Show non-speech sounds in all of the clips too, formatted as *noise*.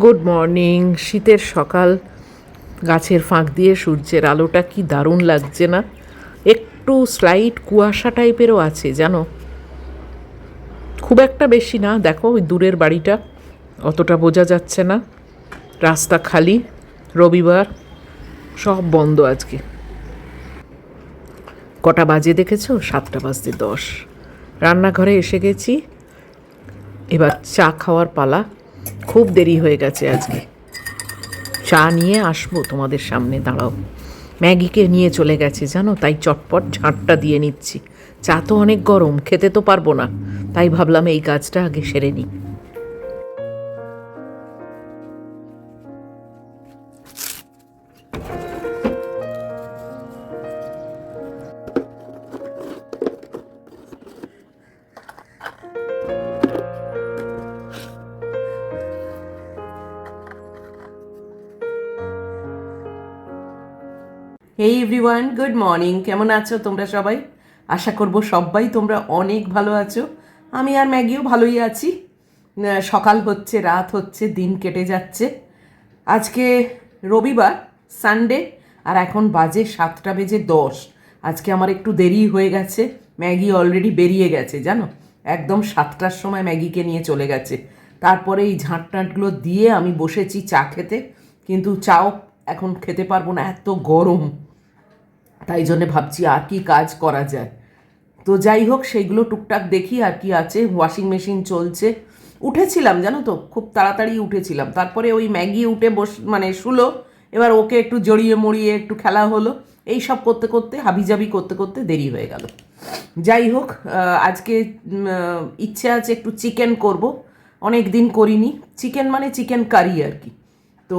Good morning শীতের সকাল। গাছের ফাঁক দিয়ে সূর্যের আলোটা কি দারুণ লাগছে না? একটু স্লাইট কুয়াশা টাইপেরও আছে, জানো? খুব একটা বেশি না, দেখো ওই দূরের বাড়িটা, অতটা বোঝা যাচ্ছে না। রাস্তা খালি, রবিবার, সব বন্ধ আজকে। কটা বাজে দেখেছ? সাতটা বাজতে দশ। রান্নাঘরে এসে গেছি, এবার চা খাওয়ার পালা। খুব দেরি হয়ে গেছে আজকে। চা নিয়ে আসব তোমাদের সামনে, দাঁড়াও। ম্যাগিকে নিয়ে চলে গেছে, জানো? তাই চটপট ঝাঁটটা দিয়ে নিচ্ছি। চা তো অনেক গরম, খেতে তো পারব না। তাই ভাবলাম এই কাজটা আগে সেরে নিই। এভরিওয়ান গুড মর্নিং কেমন আছো তোমরা সবাই? আশা করব সবাই তোমরা অনেক ভালো আছো। আমি আর ম্যাগিও ভালোই আছি। সকাল হচ্ছে, রাত হচ্ছে, দিন কেটে যাচ্ছে। আজকে রবিবার সানডে আর এখন বাজে সাতটা বেজে দশ। আজকে আমার একটু দেরি হয়ে গেছে। ম্যাগি অলরেডি বেরিয়ে গেছে, জানো? একদম সাতটার সময় ম্যাগিকে নিয়ে চলে গেছে। তারপরে এই ঝাঁট টাঁটগুলো দিয়ে আমি বসেছি চা খেতে। কিন্তু চাও এখন খেতে পারব না, এত গরম। তাই জন্যে ভাবছি আর কি কাজ করা যায়। তো যাই হোক, সেইগুলো টুকটাক দেখি আর কি আছে। ওয়াশিং মেশিন চলছে। উঠেছিলাম, জানো তো? খুব তাড়াতাড়ি উঠেছিলাম। তারপরে ওই ম্যাগি উঠে বস মানে শুলো। এবার ওকে একটু জড়িয়ে মড়িয়ে একটু খেলা হলো। এই সব করতে করতে, হাবিজাবি করতে করতে দেরি হয়ে গেল। যাই হোক আজকে ইচ্ছে আছে একটু চিকেন করব। অনেক দিন করিনি। চিকেন মানে চিকেন কারি আর কি। তো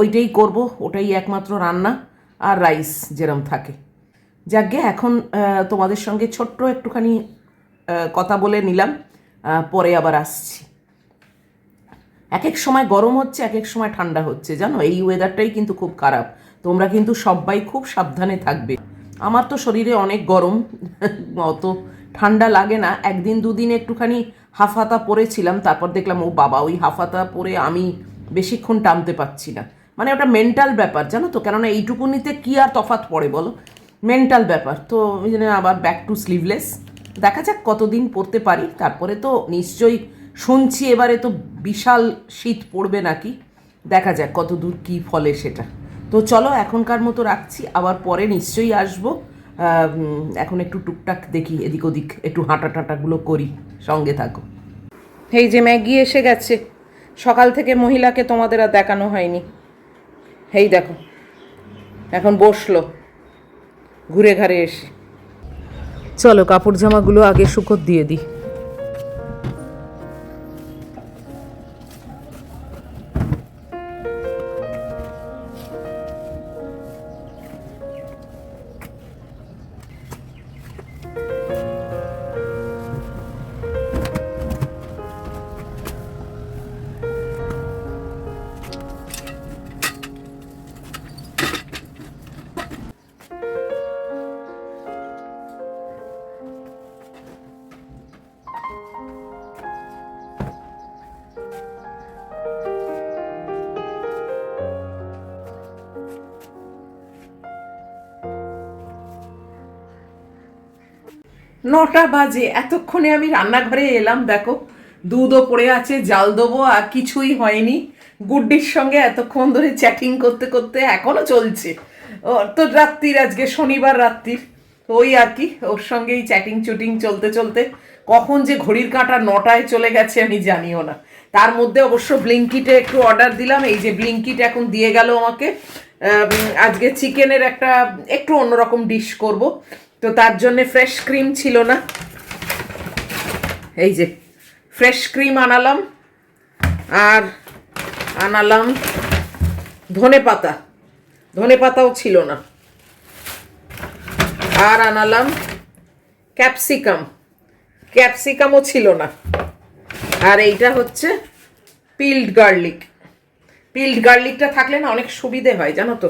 ওইটাই করব। ওটাই একমাত্র রান্না। আর রাইস যেরম থাকে। যাকে এখন তোমাদের সঙ্গে ছোট্ট একটুখানি কথা বলে নিলাম পরে আবার আসছি। এক এক সময় গরম হচ্ছে এক এক সময় ঠান্ডা হচ্ছে, জানো? এই ওয়েদারটাই কিন্তু খুব খারাপ। তোমরা কিন্তু সবাই খুব সাবধানে থাকবে। আমার তো শরীরে অনেক গরম, *laughs* অত ঠান্ডা লাগে না। একদিন দুদিন একটুখানি হাফাতা পরেছিলাম, তারপর দেখলাম, ও বাবা, ওই হাফাতা পরে আমি বেশিক্ষণ টানতে পারছি না। মানে ওটা মেন্টাল ব্যাপার, জানো তো? কেননা এইটুকুনিতে কি আর তফাৎ পড়ে বলো? মেন্টাল ব্যাপার। তো ওই জন্য আবার ব্যাক টু স্লিভলেস দেখা যাক কতদিন পড়তে পারি। তারপরে তো নিশ্চয়ই শুনছি এবারে তো বিশাল শীত পড়বে নাকি। দেখা যাক কত দূর কী ফলে সেটা। তো চলো, এখনকার মতো রাখছি। আবার পরে নিশ্চয়ই আসব। এখন একটু টুকটাক দেখি, এদিক ওদিক একটু হাঁটা টাঁটাগুলো করি। সঙ্গে থাকো। এই যে ম্যাগি এসে গেছে। সকাল থেকে মহিলাকে তোমাদের আর দেখানো হয়নি। এই দেখো। এখন বসল। ঘুরে ঘাড়ে এসে। চলো কাপড় জামাগুলো আগে শুকোত দিয়ে দিই। নটা বাজে, এতক্ষণে আমি রান্নাঘরে এলাম, দেখো, দুধও পড়ে আছে, জাল দেবো, আর কিছুই হয়নি। গুড্ডির সঙ্গে এতক্ষণ ধরে চ্যাটিং করতে করতে এখনও চলছে। ও, তো রাত্রির আজকে, শনিবার রাত্রির। ওই আর কি, ওর সঙ্গেই চ্যাটিং চুটিং চলতে চলতে। কখন যে ঘড়ির কাঁটা নটায় চলে গেছে আমি জানিও না। তার মধ্যে অবশ্য ব্লিঙ্কিটে একটু অর্ডার দিলাম, এই যে ব্লিঙ্কিট এখন দিয়ে গেল আমাকে। আজকে চিকেনের একটা, একটু অন্যরকম ডিশ করব। তো তার জন্য ফ্রেশ ক্রিম ছিল না। এই যে ফ্রেশ ক্রিম আনালাম, আর আনালাম ধনে পাতা। ধনে পাতাও ছিল না। আর আনালাম ক্যাপসিকাম ক্যাপসিকামও ছিল না। আর এইটা হচ্ছে পিল্ড গার্লিক পিল্ড গার্লিকটা থাকলে না অনেক সুবিধে হয়, জানো তো?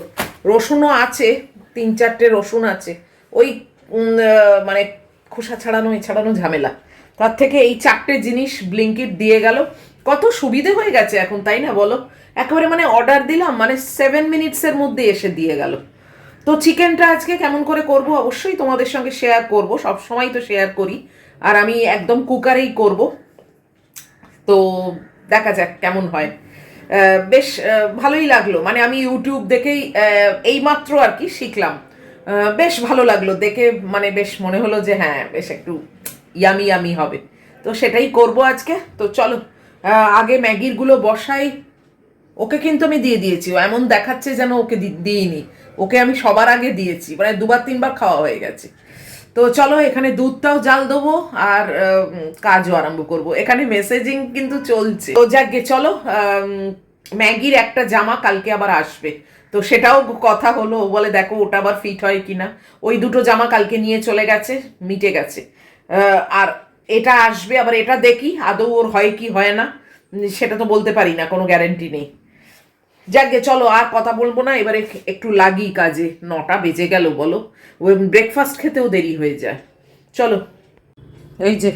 রসুনও আছে, তিন চারটে রসুন আছে। ওই মানে খোসা ছাড়ানো, এ ছাড়ানো ঝামেলা। তার থেকে এই চারটে জিনিস ব্লিঙ্কিট দিয়ে গেল। কত সুবিধে হয়ে গেছে এখন, তাই না বলো? একেবারে মানে অর্ডার দিলাম মানে সেভেন মিনিটসের মধ্যে এসে দিয়ে গেল। তো চিকেনটা আজকে কেমন করে করব অবশ্যই তোমাদের সঙ্গে শেয়ার করব, সব সময় তো শেয়ার করি। আর আমি একদম কুকারেই করব। তো দেখা যাক কেমন হয়। বেশ ভালোই লাগল। মানে আমি ইউটিউব দেখেই এইমাত্র আর কি শিখলাম। বেশ ভালো লাগল। দেখে মানে বেশ মনে হলো যে হ্যাঁ বেশ একটু ইয়ামি ইয়ামি হবে। তো সেটাই করব আজকে। তো চলো আগে ম্যাগিরগুলো বসাই। ওকে কিন্তু আমি দিয়ে দিয়েছি। ও এমন দেখাচ্ছে যেন ওকে দিইনি। ওকে আমি সবার আগে দিয়েছি। মানে দুবার, তিনবার খাওয়া হয়ে গেছে। তো চলো, এখানে দুধটাও জাল দেবো আর কাজও আরম্ভ করব। এখানে মেসেজিং কিন্তু চলছে। তো যাকে চলো ম্যাগির একটা জামা কালকে আবার আসবে। তো সেটাও কথা হলো, ও বলে, দেখো, ওটা আবার ফিট হয় কিনা? ওই দুটো জামা কালকে নিয়ে চলে গেছে, মিটে গেছে। আর এটা আসবে, আবার এটা দেখি, আদৌ ওর হয় কি, হয় না, সেটা তো বলতে পারি না, কোনো গ্যারেন্টি নেই। যাকে চলো, আর কথা বলব না, এবারে একটু লাগি কাজে, নটা বেজে গেল, বলো। ওই ব্রেকফাস্ট খেতেও দেরি হয়ে যায়। চলো। এই যে,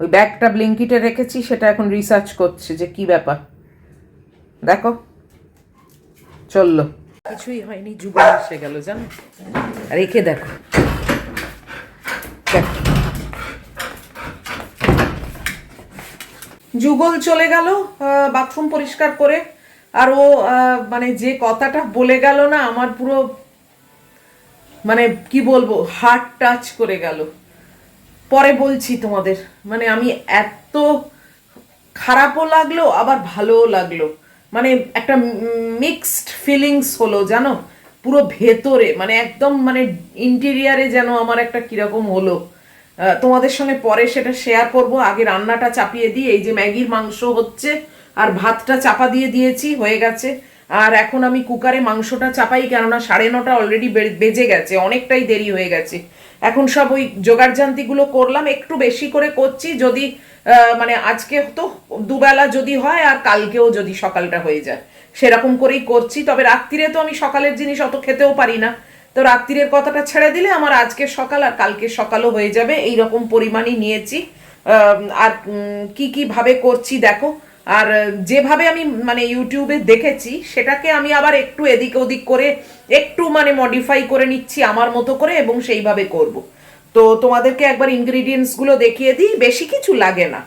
ওই ব্যাগটা ব্লিঙ্কিটে রেখেছি, সেটা এখন রিসার্চ করছে যে কি ব্যাপার। দেখো। চলল কিছুই হয়নি যুগল এসে গেল, জানো? রেখে দেখো। যুগল চলে গেল বাথরুম পরিষ্কার করে। আর ও মানে যে কথাটা বলে গেল না, আমার পুরো মানে কি বলব হার্ট টাচ করে গেল। পরে বলছি তোমাদের মানে আমি এত খারাপও লাগল, আবার ভালোও লাগল। মানে একটা মিক্সড ফিলিংস হলো, জানো? পুরো ভেতরে মানে একদম মানে ইন্টেরিয়ারে যেন আমার একটা কীরকম হলো। তোমাদের সঙ্গে পরে সেটা শেয়ার করব। আগে রান্নাটা চাপিয়ে দিই। এই যে ম্যাগির মাংস হচ্ছে, আর ভাতটা চাপা দিয়ে দিয়েছি, হয়ে গেছে। আর এখন আমি কুকারে মাংসটা চাপাই, কেননা সাড়ে নটা অলরেডি বেজে গেছে, অনেকটাই দেরি হয়ে গেছে। এখন সব ওই জোগাড়জান্তিগুলো করলাম, একটু বেশি করে করছি, যদি মানে আজকে তো দুবেলা যদি হয় আর কালকেও যদি সকালটা হয়ে যায়। সেরকম করেই করছি, তবে রাত্রিরে তো আমি সকালের জিনিস অত খেতেও পারি না। তো রাত্রিরের কথাটা ছেড়ে দিলে আমার আজকে সকাল আর কালকে সকালও হয়ে যাবে এই রকম পরিমাণই নিয়েছি। আর কি কি ভাবে করছি দেখো। আর যেভাবে আমি মানে ইউটিউবে দেখেছি, সেটাকে আমি আবার একটু এদিক ওদিক করে, একটু মানে মডিফাই করে নিচ্ছি আমার মতো করে এবং সেইভাবে করব। তো তোমাদেরকে একবার ইনগ্রিডিয়েন্টসগুলো দেখিয়ে দিই, বেশি কিছু লাগে না।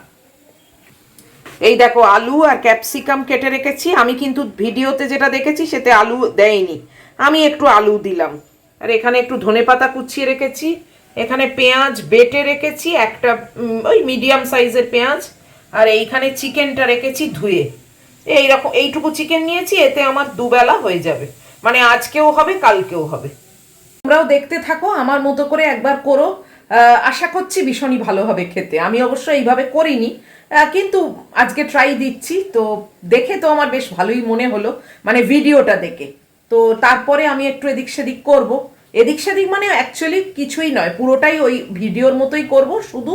এই দেখো, আলু আর ক্যাপসিকাম কেটে রেখেছি। আমি কিন্তু ভিডিওতে যেটা দেখেছি, সেতে আলু দেয়নি। আমি একটু আলু দিলাম। আর এখানে একটু ধনেপাতা কুচিয়ে রেখেছি। এখানে পেঁয়াজ বেটে রেখেছি, একটা ওই মিডিয়াম সাইজের পেঁয়াজ। আর এইখানে চিকেনটা রেখেছি ধুয়ে। এইরকম, এইটুকু চিকেন নিয়েছি, এতে আমার দুবেলা হয়ে যাবে। মানে আজকেও হবে, কালকেও হবে। তোমরাও দেখতে থাকো, আমার মতো করে একবার করো। আশা করছি ভীষণই ভালো হবে খেতে। আমি অবশ্য এইভাবে করিনি। কিন্তু আজকে ট্রাই দিচ্ছি। তো দেখে তো আমার বেশ ভালোই মনে হলো মানে ভিডিওটা দেখে। তো তারপরে আমি একটু এদিক সেদিক করব। এদিক সেদিক মানে অ্যাকচুয়ালি কিছুই নয়, পুরোটাই ওই ভিডিওর মতোই করব। শুধু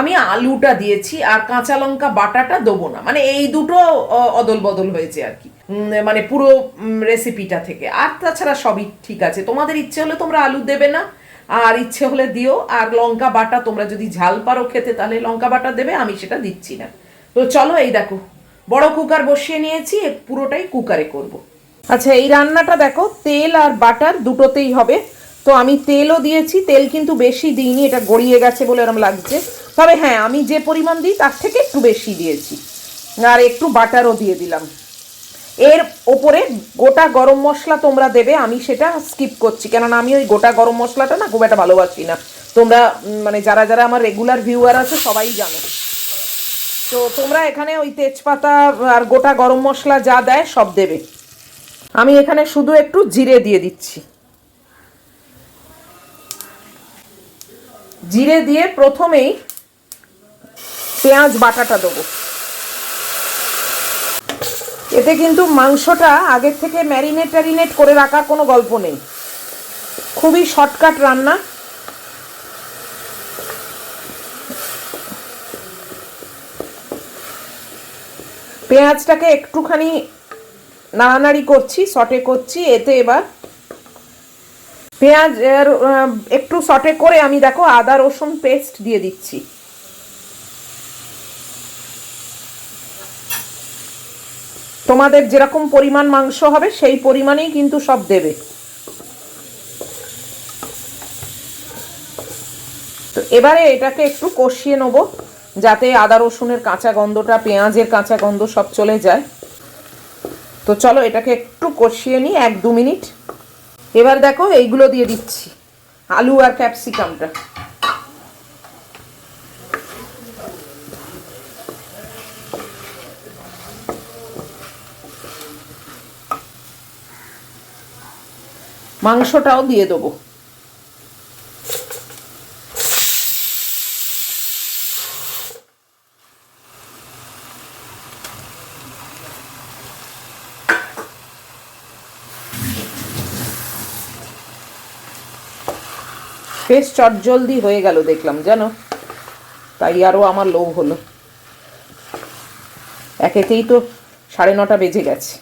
আমি আলুটা দিয়েছি আর কাঁচা লঙ্কা বাটাটা দেবো না। মানে এই দুটো অদল বদল হয়েছে আর কি। মানে পুরো রেসিপিটা থেকে। আর তাছাড়া সবই ঠিক আছে। তোমাদের ইচ্ছে হলে তোমরা আলু দেবে না, আর ইচ্ছে হলে দিও। আর লঙ্কা বাটা তোমরা যদি ঝাল পারো খেতে, তাহলে লঙ্কা বাটা দেবে, আমি সেটা দিচ্ছি না। তো চলো এই দেখো, বড় কুকার বসিয়ে নিয়েছি পুরোটাই কুকারে করব। আচ্ছা এই রান্নাটা দেখো, তেল আর বাটার দুটোতেই হবে। তো আমি তেলও দিয়েছি, তেল কিন্তু বেশি দিইনি, এটা গড়িয়ে গেছে বলে এরকম লাগছে। তবে হ্যাঁ আমি যে পরিমাণ দিই, তার থেকে একটু বেশি দিয়েছি। আর একটু বাটারও দিয়ে দিলাম। এর ওপরে গোটা গরম মশলা তোমরা দেবে, আমি সেটা স্কিপ করছি। কেননা আমি ওই গোটা গরম মশলাটা না খুব একটা ভালোবাসি না। তোমরা মানে যারা যারা আমার রেগুলার ভিউয়ার আছে, সবাই জানো। তো তোমরা এখানে ওই তেজপাতা আর গোটা গরম মশলা যা দেয়, সব দেবে। আমি এখানে শুধু একটু জিরে দিয়ে দিচ্ছি। জিরে দিয়ে প্রথমেই পেঁয়াজ বাটাটা দেবো। এতে কিন্তু মাংসটা আগের থেকে ম্যারিনেট ট্যারিনেট করে রাখার কোনো গল্প নেই। খুবই শর্টকাট রান্না। পেঁয়াজটাকে একটুখানি নাড়ানাড়ি করছি সটে করছি, এতে এবার পেঁয়াজ একটু সটে করে আমি দেখো আদা, রসুন পেস্ট দিয়ে দিচ্ছি। তোমাদের যেরকম পরিমাণ মাংস হবে, সেই পরিমাণেই কিন্তু সব দেবে। তো এবারে এটাকে একটু কষিয়ে নেব, যাতে আদা, রসুনের কাঁচা গন্ধটা, পেঁয়াজের কাঁচা গন্ধ সব চলে যায়। তো চলো এটাকে একটু কষিয়ে নিই, এক দু মিনিট। এবার দেখো এইগুলো দিয়ে দিচ্ছি, আলু আর ক্যাপসিকামটা। মাংসটাও দিয়ে দেবো। বেশ চটজলদি হয়ে গেল দেখলাম, জানো? তাই আরও আমার লোভ হলো। একেতেই তো সাড়ে নটা বেজে গেছে।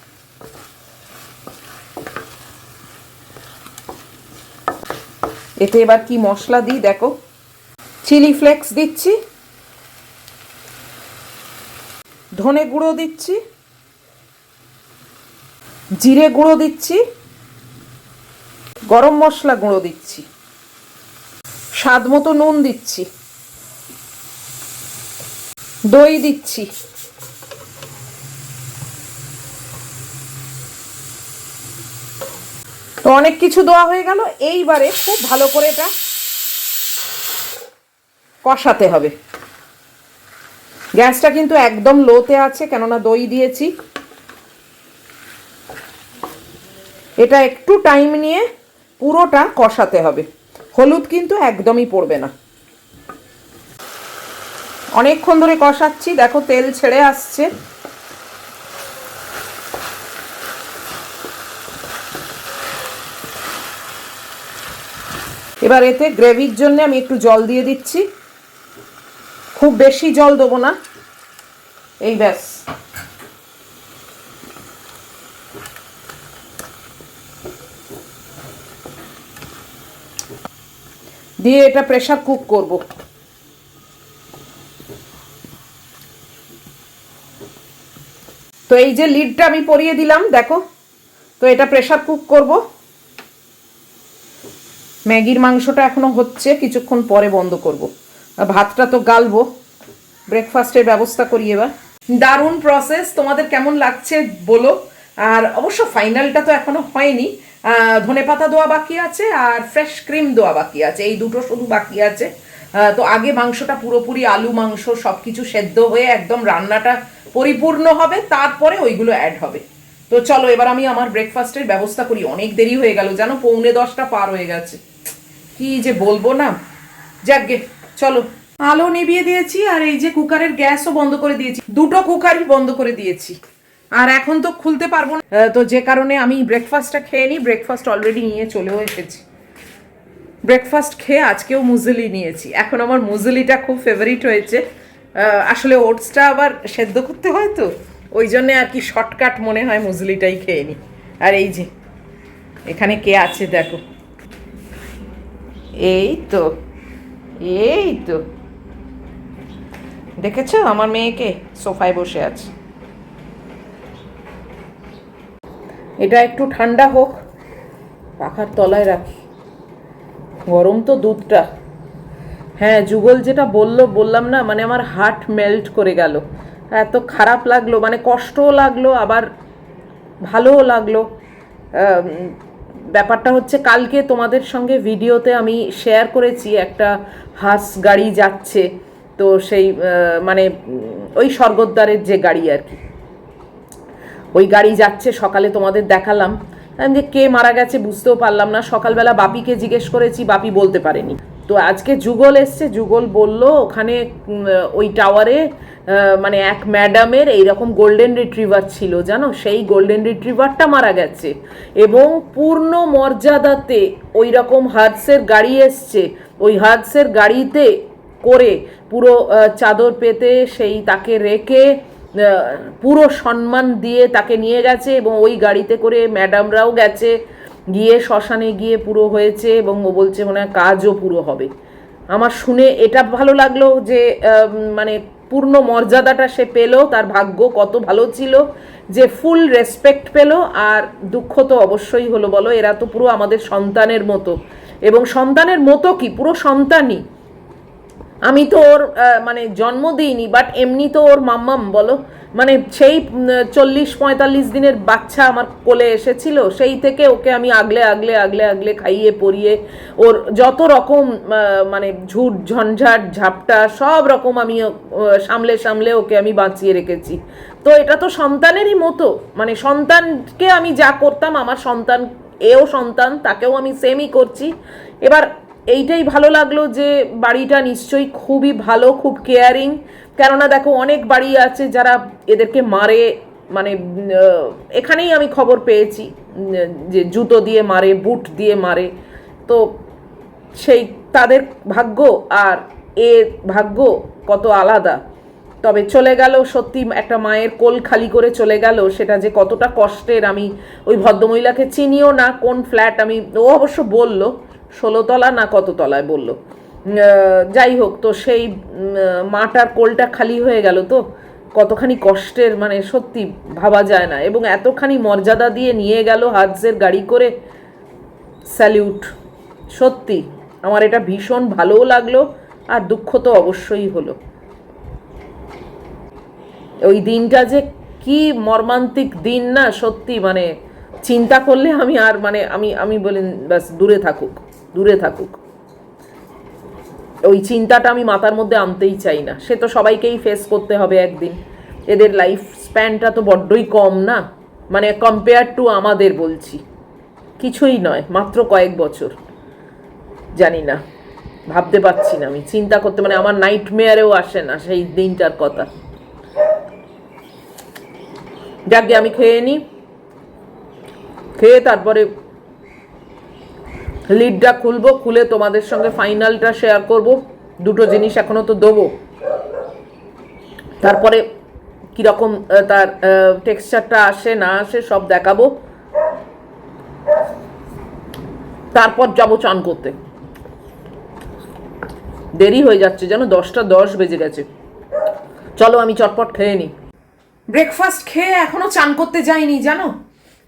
এতে এবার কি মশলা দিই, দেখো। চিলি ফ্লেক্স দিচ্ছি। ধনে গুঁড়ো দিচ্ছি। জিরে গুঁড়ো দিচ্ছি। গরম মশলা গুঁড়ো দিচ্ছি। স্বাদ মতো নুন দিচ্ছি। দই দিচ্ছি। অনেক কিছু দেওয়া হয়ে গেল। এইবারে খুব ভালো করে এটা কষাতে হবে। গ্যাসটা কিন্তু একদম লোতে আছে, কেননা দই দিয়েছি। এটা একটু টাইম নিয়ে পুরোটা কষাতে হবে। হলুদ কিন্তু একদমই পড়বে না। অনেকক্ষণ ধরে কষাচ্ছি, দেখো তেল ছেড়ে আসছে। এবার এতে গ্রেভির জন্য আমি একটু জল দিয়ে দিচ্ছি। খুব বেশি জল দেবো না। এই ব্যাস। দিয়ে এটা প্রেশার কুক করব। তো এই যে লিডটা আমি পরিয়ে দিলাম, দেখো। তো এটা প্রেশার কুক করব। ম্যাগির মাংসটা এখনও হচ্ছে, কিছুক্ষণ পরে বন্ধ করব। ভাতটা তো গালবো। ব্রেকফাস্টের ব্যবস্থা করি এবার। দারুণ প্রসেস তোমাদের কেমন লাগছে বলো। আর অবশ্য ফাইনালটা তো এখনও হয়নি। ধনে পাতা দেওয়া বাকি আছে আর ফ্রেশ ক্রিম দেওয়া বাকি আছে। এই দুটো শুধু বাকি আছে। তো আগে মাংসটা পুরোপুরি আলু, মাংস সব কিছু সেদ্ধ হয়ে একদম রান্নাটা পরিপূর্ণ হবে, তারপরে ওইগুলো অ্যাড হবে। তো চলো, এবার আমি আমার ব্রেকফাস্টের ব্যবস্থা করি। অনেক দেরি হয়ে গেল, জানো, পৌনে দশটা পার হয়ে গেছে। কি যে বলব না? যাকগে চলো। আলো নিভিয়ে দিয়েছি আর এই যে কুকারের গ্যাসও বন্ধ করে দিয়েছি। দুটো কুকারই বন্ধ করে দিয়েছি। আর এখন তো খুলতে পারব না। তো যে কারণে আমি ব্রেকফাস্টটা খেয়ে নিই ব্রেকফাস্ট অলরেডি নিয়ে চলেও এসেছি। ব্রেকফাস্ট খেয়ে আজকেও মুজলি নিয়েছি। এখন আমার মুজলিটা খুব ফেভারিট হয়েছে। আসলে ওটসটা আবার সেদ্ধ করতে হয় তো, ওই জন্যে আর কি শর্টকাট মনে হয় মুজলিটাই খেয়ে নিই আর এই যে, এখানে কে আছে দেখো। এই তো এই তো দেখেছ আমার মেয়েকে? সোফায় বসে আছে। এটা একটু ঠান্ডা হোক, পাখার তলায় রাখি। গরম তো দুধটা। হ্যাঁ যুগল যেটা বলল, বললাম না মানে আমার হার্ট মেল্ট করে গেল। এত খারাপ লাগল মানে কষ্টও লাগল, আবার ভালোও লাগল। ব্যাপারটা হচ্ছে কালকে তোমাদের সঙ্গে ভিডিওতে আমি শেয়ার করেছি একটা হাঁস গাড়ি যাচ্ছে, তো সেই মানে ওই স্বর্গদ্বারের যে গাড়ি আর কি। ওই গাড়ি যাচ্ছে, সকালে তোমাদের দেখালাম। যে কে মারা গেছে বুঝতেও পারলাম না। সকালবেলা বাপিকে জিজ্ঞেস করেছি, বাপি বলতে পারেনি। তো আজকে যুগল এসছে, যুগল বলল, ওখানে ওই টাওয়ারে মানে এক ম্যাডামের এইরকম গোল্ডেন রিট্রিভার ছিল, জানো? সেই গোল্ডেন রিট্রিভারটা মারা গেছে এবং পূর্ণ মর্যাদাতে ওই রকম হার্টসের গাড়ি এসছে। ওই হার্টসের গাড়িতে করে পুরো চাদর পেতে সেই তাকে রেখে পুরো সম্মান দিয়ে তাকে নিয়ে গেছে এবং ওই গাড়িতে করে ম্যাডামরাও গেছে। গিয়ে শ্মশানে গিয়ে পুরো হয়েছে এবং ও বলছে মনে হয় কাজও পুরো হবে। আমার শুনে এটা ভালো লাগল যে মানে পূর্ণ মর্যাদাটা সে পেল, তার ভাগ্য কত ভালো ছিল, যে ফুল রেসপেক্ট পেল, আর দুঃখ তো অবশ্যই হলো বলো, এরা তো পুরো আমাদের সন্তানের মতো। এবং সন্তানের মতো কি? পুরো সন্তানই। আমি তো ওর মানে জন্ম দিইনি বাট এমনি তো ওর মাম্মাম, বলো। মানে সেই চল্লিশ পঁয়তাল্লিশ দিনের বাচ্চা আমার কোলে এসেছিল, সেই থেকে ওকে আমি আগলে আগলে আগলে আগলে খাইয়ে পরিয়ে ওর যত রকম মানে ঝুট, ঝঞ্ঝাট, ঝাপটা সব রকম আমি সামলে সামলে ওকে আমি বাঁচিয়ে রেখেছি। তো এটা তো সন্তানেরই মতো মানে সন্তানকে আমি যা করতাম আমার সন্তান, এও সন্তান, তাকেও আমি সেমই করছি। এবার এইটাই ভালো লাগল যে বাড়িটা নিশ্চয়ই খুবই ভালো, খুব কেয়ারিং কেননা দেখো, অনেক বাড়ি আছে যারা এদেরকে মারে মানে এখানেই আমি খবর পেয়েছি যে জুতো দিয়ে মারে, বুট দিয়ে মারে। তো সেই, তাদের ভাগ্য আর এ ভাগ্য কত আলাদা। তবে চলে গেল, সত্যি একটা মায়ের কোল খালি করে চলে গেল, সেটা যে কতটা কষ্টের, আমি ওই ভদ্রমহিলাকে চিনিও না কোন ফ্ল্যাট, আমি, ও অবশ্য বলল ষোলোতলা না কত তলায় বলল। যাই হোক, তো সেই মাটার কোলটা খালি হয়ে গেল তো। কতখানি কষ্টের মানে সত্যি ভাবা যায় না। এবং এতখানি মর্যাদা দিয়ে নিয়ে গেল হাজের গাড়ি করে। স্যালিউট। সত্যি, আমার এটা ভীষণ ভালোও লাগল আর দুঃখ তো অবশ্যই হলো। ওই দিনটা যে কি মর্মান্তিক দিন না, সত্যি মানে চিন্তা করলে আমি আর মানে আমি আমি বলি, ব্যাস দূরে থাকুক দূরে থাকুক। ওই চিন্তাটা আমি মাথার মধ্যে আনতেই চাই না। সে তো সবাইকেই ফেস করতে হবে একদিন। এদের লাইফ স্প্যানটা তো বড্ডই কম না? মানে কম্পেয়ার টু আমাদের বলছি। কিছুই নয়, মাত্র কয়েক বছর। জানি না, ভাবতে পারছি না আমি। চিন্তা করতে মানে আমার নাইট মেয়ারেও আসে না সেই দিনটার কথা। যাকে আমি খেয়ে নিই খেয়ে তারপরে লিডটা খুলবো, খুলে তোমাদের সঙ্গে ফাইনালটা শেয়ার করব। দুটো জিনিস এখনও তো দেবো। তারপরে কীরকম তার টেক্সচারটা আসে, না আসে, সব দেখাবো। তারপর যাব চান করতে। দেরি হয়ে যাচ্ছে যেন, দশটা দশ বেজে গেছে। চলো আমি চটপট খেয়ে নিই ব্রেকফাস্ট খেয়ে এখনও চান করতে যাইনি, জানো?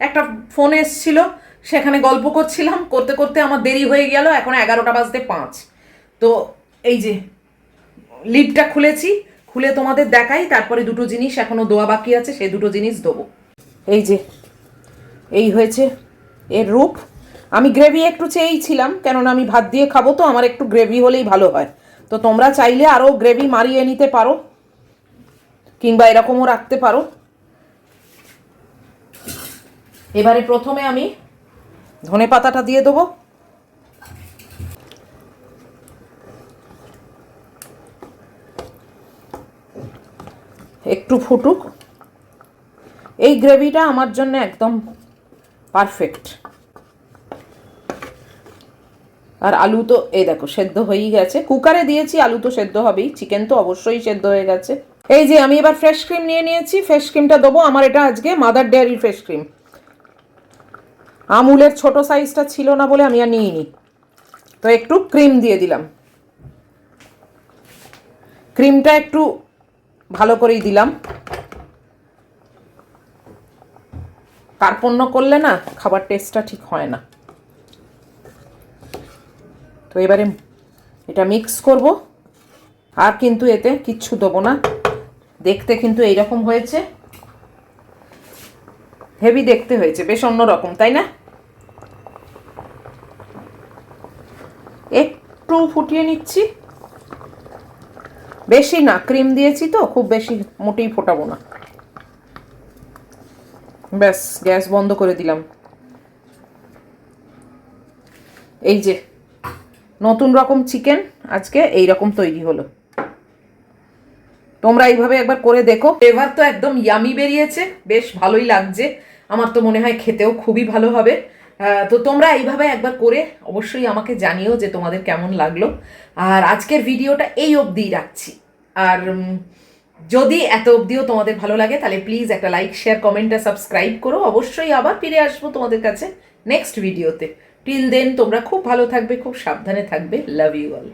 একটা ফোন এসছিল সেখানে গল্প করছিলাম, করতে করতে আমার দেরি হয়ে গেল, এখন এগারোটা বাজতে পাঁচ। তো এই যে, লিডটা খুলেছি, খুলে তোমাদের দেখাই, তারপরে দুটো জিনিস এখনও দোয়া বাকি আছে সেই দুটো জিনিস দেবো। এই যে, এই হয়েছে এর রূপ। আমি গ্রেভি একটু চেয়েছিলাম কেননা আমি ভাত দিয়ে খাব, তো আমার একটু গ্রেভি হলেই ভালো হয়। তো তোমরা চাইলে আরও গ্রেভি মারিয়ে নিতে পারো, কিংবা এরকমও রাখতে পারো। এবারে প্রথমে আমি ধনে পাতাটা দিয়ে দেবো। একটু ফুটুক। এই গ্রেভিটা আমার জন্য একদম পারফেক্ট। আর আলু তো, এই দেখো, সেদ্ধ হয়েই গেছে। কুকারে দিয়েছি, আলু তো সেদ্ধ হবেই। চিকেন তো অবশ্যই সেদ্ধ হয়ে গেছে। এই যে, আমি এবার ফ্রেশ ক্রিম নিয়ে নিয়েছি। ফ্রেশ ক্রিমটা দেবো। আমার এটা আজকে মাদার ডেয়ারির ফ্রেশ ক্রিম আমুলের ছোট সাইজটা ছিল না বলে আমি আর নিইনি। তো একটু ক্রিম দিয়ে দিলাম। ক্রিমটা একটু ভালো করেই দিলাম। কার্পণ্য করলে না খাবার টেস্টটা ঠিক হয় না। তো এবারে এটা মিক্স করব। আর কিন্তু এতে কিচ্ছু দেবো না। দেখতে কিন্তু এইরকম হয়েছে। হেভি দেখতে হয়েছে, বেশ অন্যরকম, তাই না? একটু ফুটিয়ে নিচ্ছি। বেশি না, ক্রিম দিয়েছি তো, খুব বেশি মোটেই ফোটাবো না। ব্যাস, গ্যাস বন্ধ করে দিলাম। এই যে, নতুন রকম চিকেন আজকে এই রকম তৈরি হলো। তোমরা এইভাবে একবার করে দেখো। ফ্লেভার তো একদম ইয়ামি বেরিয়েছে, বেশ ভালোই লাগছে। আমার তো মনে হয় খেতেও খুবই ভালো হবে। তো তোমরা এইভাবে একবার করে অবশ্যই আমাকে জানিও যে তোমাদের কেমন লাগল। আর আজকের ভিডিওটা এই অবধিই রাখছি। আর যদি এত অবধিও তোমাদের ভালো লাগে, তাহলে প্লিজ একটা লাইক শেয়ার কমেন্ট আর সাবস্ক্রাইব করো। অবশ্যই আবার ফিরে আসব তোমাদের কাছে নেক্সট ভিডিওতে টিল দেন তোমরা খুব ভালো থাকবে, খুব সাবধানে থাকবে। Love you all